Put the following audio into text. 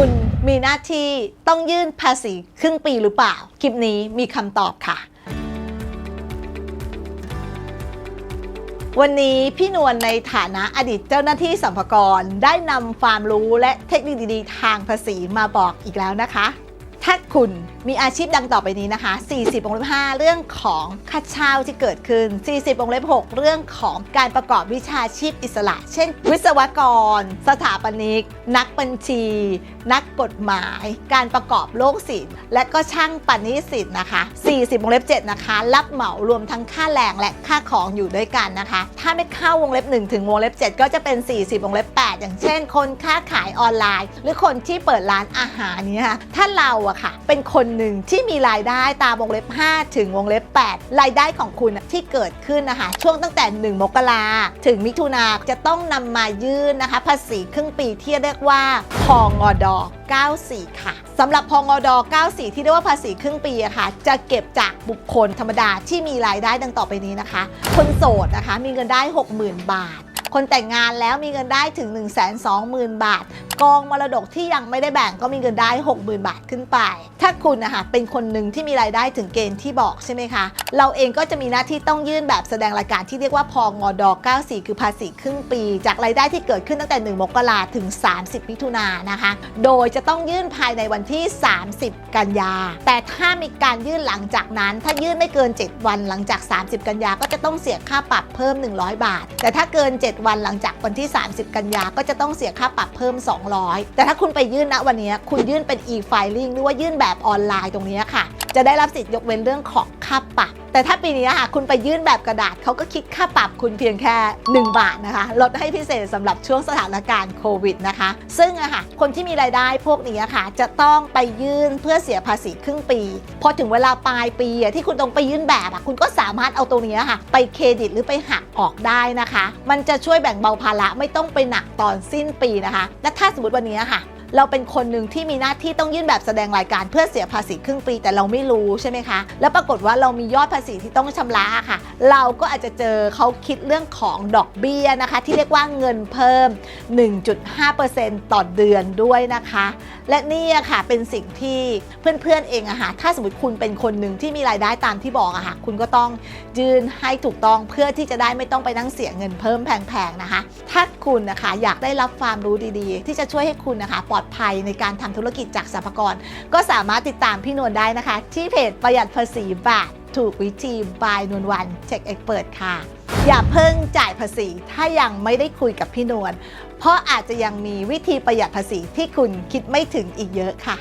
คุณมีหน้าที่ต้องยื่นภาษีครึ่งปีหรือเปล่า คลิปนี้มีคำตอบค่ะ วันนี้พี่นวลในฐานะอดีตเจ้าหน้าที่สัมภากรได้นำความรู้และเทคนิคดีๆ ทางภาษีมาบอกอีกแล้วนะคะ ถ้าคุณมีอาชีพดังต่อไปนี้นะคะ 40วงเล็บ5เรื่องของค่าเช่าที่เกิดขึ้น 40วงเล็บ6เรื่องของการประกอบวิชาชีพอิสระ เช่น วิศวกร สถาปนิก นักบัญชี นักกฎหมาย การประกอบโลกศิลป์และก็ช่างปณิสิตนะคะ 40วงเล็บ7นะคะ รับเหมารวมทั้งค่าแรงและค่าของอยู่ด้วยกันนะคะ ถ้าไม่เข้าวงเล็บ 1 ถึงวงเล็บ 7 ก็จะเป็น 40วงเล็บ 8 อย่างเช่น คนค้าขายออนไลน์ หรือคนที่เปิดร้านอาหารเนี้ค่ะถ้าเราอะค่ะ เป็นคนหนึ่งที่มีรายได้ตามวงเล็บ 5 ถึงวงเล็บ 8 รายได้ของคุณที่เกิดขึ้นนะคะช่วงตั้งแต่ 1 มกราถึงมิถุนาจะต้องนำมายื่นนะคะ ภาษีครึ่งปีที่เรียกว่าพองอด94 ค่ะสำหรับพองอด94 ที่เรียกว่าภาษีครึ่งปีอะค่ะ จะเก็บจากบุคคลธรรมดาที่มีรายได้ดังต่อไปนี้นะคะ คนโสดนะคะมีเงินได้ 60,000 บาท คนแต่งงานแล้วมีเงินได้ถึง 1 2 0 0 0 0 บาท กองมรดกที่ยังไม่ได้แบ่งก็มีเงินได้ 60,000 บาทขึ้นไป ถ้าคุณนะคะเป็นคนหนึ่งที่มีรายได้ถึงเกณฑ์ที่บอกใช่ไหมคะ เราเองก็จะมีหน้าที่ต้องยื่นแบบแสดงรายการที่เรียกว่าพองอด94 คือภาษีครึ่งปี จากรายได้ที่เกิดขึ้นตั้งแต่ 1 มกราถึง 30 มิถุนายนนะคะ โดยจะต้องยื่นภายในวันที่ 30 กันยา แต่ถ้ามีการยื่นหลังจากนั้น ถ้ายื่นไม่เกิน 7 วันหลังจาก 30 กันยาก็จะต้องเสียค่าปรับเพิ่ม 100 บาท แต่ถ้าเกิน 7วันหลังจากวันที่ 30 กันยาก็จะต้องเสียค่าปรับเพิ่ม 200 แต่ถ้าคุณไปยื่นณวันนี้คุณยื่นเป็น e-filing หรือว่ายื่นแบบออนไลน์ตรงนี้ค่ะ จะได้รับสิทธิ์ยกเว้นเรื่องของค่าปรับ แต่ถ้าปีนี้ค่ะคุณไปยื่นแบบกระดาษเขาก็คิดค่าปรับคุณเพียงแค่ 1 บาทนะคะ ลดให้พิเศษสำหรับช่วงสถานการณ์โควิดนะคะ ซึ่งอะค่ะคนที่มีรายได้พวกนี้ค่ะ จะต้องไปยื่นเพื่อเสียภาษีครึ่งปี พอถึงเวลาปลายปีอะที่คุณต้องไปยื่นแบบอะคุณก็สามารถเอาตรงนี้ค่ะ ไปเครดิตหรือไปหักออกได้นะคะ มันจะช่วยแบ่งเบาภาระไม่ต้องไปหนักตอนสิ้นปีนะคะ และถ้าสมมติวันนี้ค่ะ เราเป็นคนหนึ่งที่มีหน้าที่ต้องยื่นแบบแสดงรายการเพื่อเสียภาษีครึ่งปีแต่เราไม่รู้ใช่ไหมคะ แล้วปรากฏว่าเรามียอดภาษีที่ต้องชำระค่ะ เราก็อาจจะเจอเขาคิดเรื่องของดอกเบี้ยนะคะ ที่เรียกว่าเงินเพิ่ม 1.5%ต่อเดือนด้วยนะคะ และนี่ค่ะเป็นสิ่งที่เพื่อนๆเองอะค่ะถ้าสมมติคุณเป็นคนหนึ่งที่มีรายได้ตามที่บอกอะค่ะคุณก็ต้องยื่นให้ถูกต้องเพื่อที่จะได้ไม่ต้องไปนั่งเสียเงินเพิ่มแพงๆนะคะ ถ้าคุณนะคะอยากได้รับความรู้ดีๆ ที่จะช่วยให้คุณนะคะปลอดภัยในการทำธุรกิจจากสรรพากร ก็สามารถติดตามพี่นวลได้นะคะ ที่เพจประหยัดภาษีบาทถูกวิธีบายนวลวันเช็คเอ็กเปิดค่ะ อย่าเพิ่งจ่ายภาษีถ้ายังไม่ได้คุยกับพี่นวลเพราะอาจจะยังมีวิธีประหยัดภาษีที่คุณคิดไม่ถึงอีกเยอะค่ะ